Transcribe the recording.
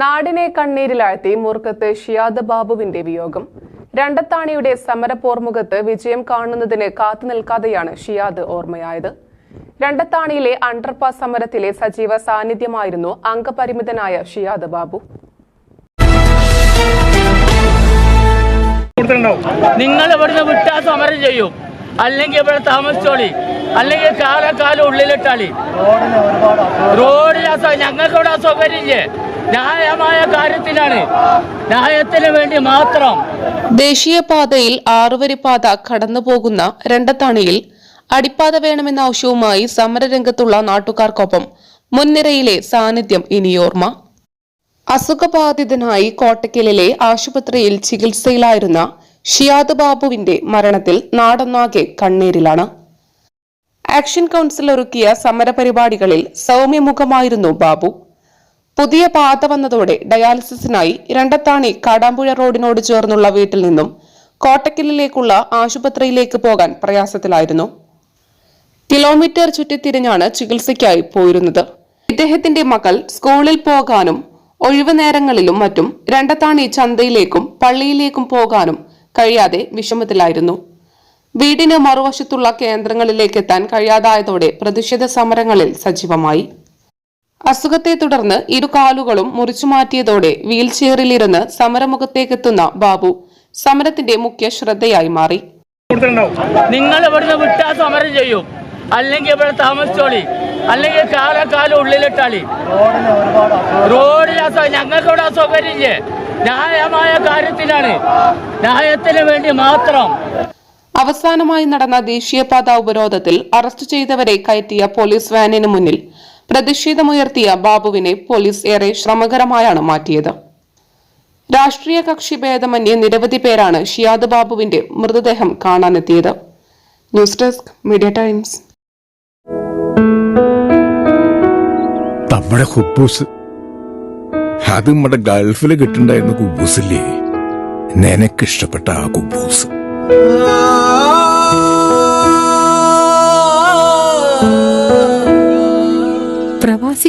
നാടിനെ കണ്ണീരിലാഴ്ത്തി മൂർക്കത്ത് ഷിയാദ് ബാബുവിന്റെ വിയോഗം. രണ്ടത്താണിയുടെ സമരപോർമുഖത്ത് വിജയം കാണുന്നതിന് കാത്തു നിൽക്കാതെയാണ് ഷിയാദ് ഓർമ്മയായത്. രണ്ടത്താണിയിലെ അണ്ടർപാസ് സമരത്തിലെ സജീവ സാന്നിധ്യമായിരുന്നു അംഗപരിമിതനായ ഷിയാദ് ബാബു. നിങ്ങൾ ഇവിടുന്ന് വിട്ടാ സമരം ചെയ്യും. അല്ലെങ്കിൽ ഇവിടെ താമസിച്ചോളി. അല്ലെങ്കിൽ കാലക്കാലം ഉള്ളിലിട്ടാളി. റോഡിൽ ഞങ്ങൾക്ക് ഇവിടെ അസൗകര്യമില്ലേ ന്യായമായ കാര്യത്തിനാണ് ന്യായത്തിന് വേണ്ടി മാത്രം. ദേശീയപാതയിൽ ആറുവരിപ്പാത കടന്നുപോകുന്ന രണ്ടത്താണിയിൽ അടിപ്പാത വേണമെന്ന ആവശ്യവുമായി സമരരംഗത്തുള്ള നാട്ടുകാർക്കൊപ്പം മുൻനിരയിലെ സാന്നിധ്യം ഇനിയോർമ്മ. അസുഖബാധിതനായി കോട്ടക്കലിലെ ആശുപത്രിയിൽ ചികിത്സയിലായിരുന്ന ഷിയാദ് ബാബുവിന്റെ മരണത്തിൽ നാടൊന്നാകെ കണ്ണീരിലാണ്. ആക്ഷൻ കൗൺസിൽ ഒരുക്കിയ സമരപരിപാടികളിൽ സൗമ്യമുഖമായിരുന്നു ബാബു. പുതിയ പാത വന്നതോടെ ഡയാലിസിസിനായി രണ്ടത്താണി കാടാമ്പുഴ റോഡിനോട് ചേർന്നുള്ള വീട്ടിൽ നിന്നും കോട്ടക്കലിലേക്കുള്ള ആശുപത്രിയിലേക്ക് പോകാൻ പ്രയാസത്തിലായിരുന്നു. കിലോമീറ്റർ ചുറ്റിത്തിരിഞ്ഞാണ് ചികിത്സയ്ക്കായി പോയിരുന്നത്. ഇദ്ദേഹത്തിന്റെ മകൾ സ്കൂളിൽ പോകാനും ഒഴിവു നേരങ്ങളിലും മറ്റും രണ്ടത്താണി ചന്തയിലേക്കും പള്ളിയിലേക്കും പോകാനും കഴിയാതെ വിഷമത്തിലായിരുന്നു. വീടിന് മറുവശത്തുള്ള കേന്ദ്രങ്ങളിലേക്ക് എത്താൻ കഴിയാതായതോടെ പ്രതിഷേധ സമരങ്ങളിൽ സജീവമായി. അസുഖത്തെ തുടർന്ന് ഇരു കാലുകളും മുറിച്ചു മാറ്റിയതോടെ വീൽചെയറിലിരുന്ന് സമരമുഖത്തേക്കെത്തുന്ന ബാബു സമരത്തിന്റെ മുഖ്യ ശ്രദ്ധയായി മാറി. നിങ്ങൾ ഇവിടുന്ന് വിട്ടാ സമരം ചെയ്യും. അല്ലെങ്കിൽ ഇവിടെ താമസിച്ചോളി. അല്ലെങ്കിൽ കാലക്കാലം ഉള്ളിലിട്ടാളി. റോഡിൽ അസൗ- ഞങ്ങൾക്ക് ഇവിടെ അസൗകര്യമില്ലേ ന്യായമായ കാര്യത്തിനാണ്. ന്യായത്തിന് വേണ്ടി മാത്രം. അവസാനമായി നടന്ന ദേശീയപാത ഉപരോധത്തിൽ അറസ്റ്റ് ചെയ്തവരെ കയറ്റിയ പോലീസ് വാനിന് മുന്നിൽ പ്രതിഷേധമുയർത്തിയ ബാബുവിനെ പോലീസ് ഏറെ ശ്രമകരമായാണ് മാറ്റിയത്. രാഷ്ട്രീയ കക്ഷി ഭേദമന്യേ നിരവധി പേരാണ് ഷിയാദ് ബാബുവിന്റെ മൃതദേഹം കാണാനെത്തിയത്. News desk media times. നമ്മുടെ ഹുബൂസ്. അത് നമ്മുടെ ഗൾഫിൽ കിട്ടുണ്ടായിരുന്ന കുബൂസില്ലേ? നിനക്കിഷ്ടപ്പെട്ട ആ കുബൂസ്.